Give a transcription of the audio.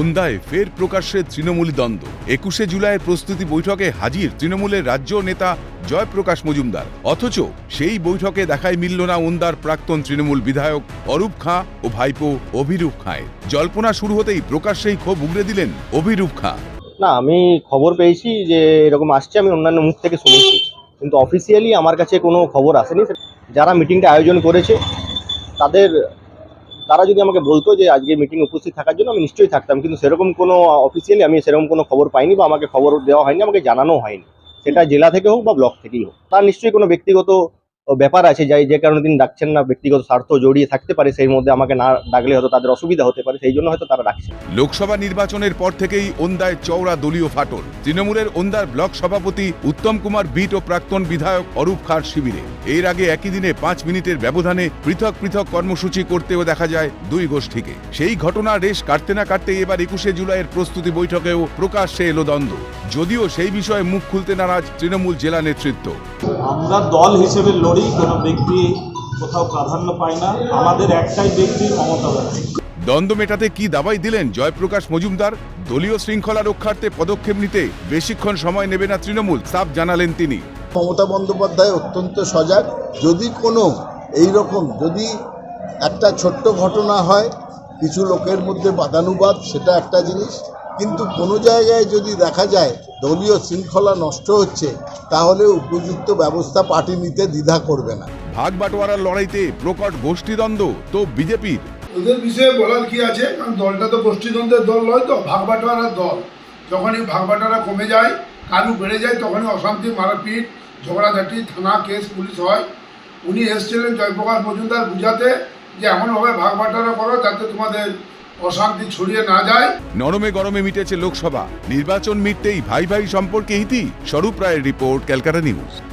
ওন্দায় ফের প্রকাশ্যে তৃণমূল দ্বন্দ্ব। একুশে জুলাইয়ের প্রস্তুতি বৈঠকে হাজির তৃণমূলের রাজ্য নেতা জয়প্রকাশ মজুমদার। অথচ সেই বৈঠকে দেখাই মিলল না ওন্দার প্রাক্তন তৃণমূল বিধায়ক অরূপ খাঁ ও ভাইপো অভিরূপ খাঁয়ের। জল্পনা শুরু হতেই প্রকাশ্যেই ক্ষোভ উগড়ে দিলেন অভিরূপ খাঁ। না, আমি খবর পেয়েছি যে এরকম আসছে, আমি অন্যান্য মুখ থেকে শুনেছি। কিন্তু অফিসিয়ালি আমার কাছে কোনো খবর আসেনি। যারা মিটিংটা আয়োজন করেছে, তাদের তারা যদি আমাকে বলতো যে আজকে মিটিং উপস্থিত থাকার জন্য আমি নিশ্চয়ই থাকতাম, কিন্তু সেরকম কোনো অফিসিয়ালি আমি সেরকম কোনো খবর পাইনি বা আমাকে খবর দেওয়া হয়নি, আমাকে জানানো হয়নি। সেটা জেলা থেকে হোক বা ব্লক থেকেই হোক। তার নিশ্চয়ই কোনো ব্যক্তিগত ব্যাপার আছে, যাই যে কারণে তিনি ডাকছেন না, ব্যক্তিগত স্বার্থ জড়িয়ে থাকতে পারে, সেই মধ্যে আমাকে না ডাকলে হয়তো তাদের অসুবিধা হতে পারে, সেই জন্য হয়তো তারা ডাকছে। লোকসভা নির্বাচনের পর থেকেই ওন্দায় চওড়া দলীয় ফাটল। তৃণমূলের ওন্দার ব্লক সভাপতি উত্তম কুমার বিট ও প্রাক্তন বিধায়ক অরূপ খাঁর শিবিরে। এর আগে একই দিনে পাঁচ মিনিটের ব্যবধানে পৃথক পৃথক কর্মসূচি করতেও দেখা যায় দুই গোষ্ঠীকে। সেই ঘটনা রেশ কাটতে না কাটতে এবার একুশে জুলাইয়ের প্রস্তুতি বৈঠকেও প্রকাশ্যে এলো দ্বন্দ্ব। যদিও সেই বিষয়ে মুখ খুলতে নারাজ তৃণমূল জেলা নেতৃত্ব। আমরা দল হিসেবে লড়ি কোনো ব্যক্তি কোথাও প্রাধান্য পায় না। আমাদের একটাই ব্যক্তি মমতা ব্যানার্জি। দ্বন্দ্ব মেটাতে কি দাবাই দিলেন জয়প্রকাশ মজুমদার? দলীয় শৃঙ্খলা রক্ষার্থে পদক্ষেপ নিতে বেশিক্ষণ সময় নেবে না তৃণমূল সাফ জানালেন তিনি। মমতা বন্দ্যোপাধ্যায় অত্যন্ত সজাগ। যদি কোনো এই রকম যদি একটা ছোট্ট ঘটনা হয় কিছু লোকের মধ্যে বাদানুবাদ সেটা একটা জিনিস। কিন্তু কোনো জায়গায় যদি দেখা যায় দলীয় শৃঙ্খলা নষ্ট হচ্ছে তাহলে উপযুক্ত ব্যবস্থা পার্টি নিতে দ্বিধা করবে না। ভাগ বাটোয়ারার লড়াইতে প্রকট গোষ্ঠীদ্বন্দ্ব তো বিজেপির। ওদের বিষয়ে বলার কি আছে? কারণ দলটা তো গোষ্ঠীদ্বন্দ্বের দল নয় তো ভাগবাটোয়ারার দল। যখনই ভাগবাটোয়ারা কমে যায় কালু বেড়ে যায় তখনই অশান্তি মারপিট ঝগড়াঝাটি থানা কেস পুলিশ হয়। উনি এসেছিলেন জয়প্রকাশ মজুমদার বুঝাতে যে এমনভাবে ভাগবাটোয়ারা করো যাতে তোমাদের অশান্তি ছড়িয়ে না যায়। নরমে গরমে মিটেছে লোকসভা। নির্বাচন মিটতেই ভাই ভাই সম্পর্কে ইতি। স্বরূপ রায়ের রিপোর্ট ক্যালকাটা নিউজ।